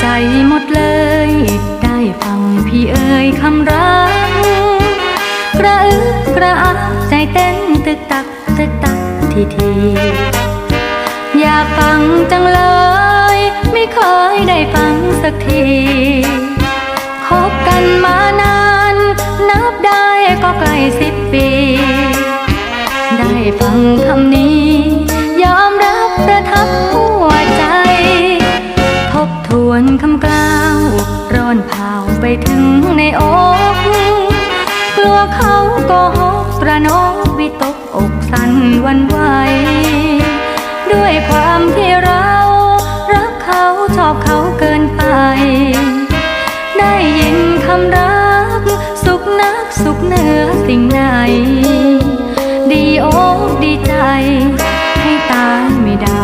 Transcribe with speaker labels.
Speaker 1: ใจหมดเลย ได้ฟังพี่เอ่ยคำรักกระอึกกระอักใจเต้นตึกตักตึกตักทีทีอยากฟังจังเลย ไม่เคยได้ฟังสักทีคบกันมานาน นับได้ก็ใกล้สิบปี ได้ฟังคำนี้ กล่าวร้อนเผาไปถึงในอกกลัวเขาโกหกประนกวิตกอกสั่นวันไหว ด้วยความที่เรารักเขาชอบเขาเกินไป ได้ยินคำรัก สุขนักสุขเหนือสิ่งหน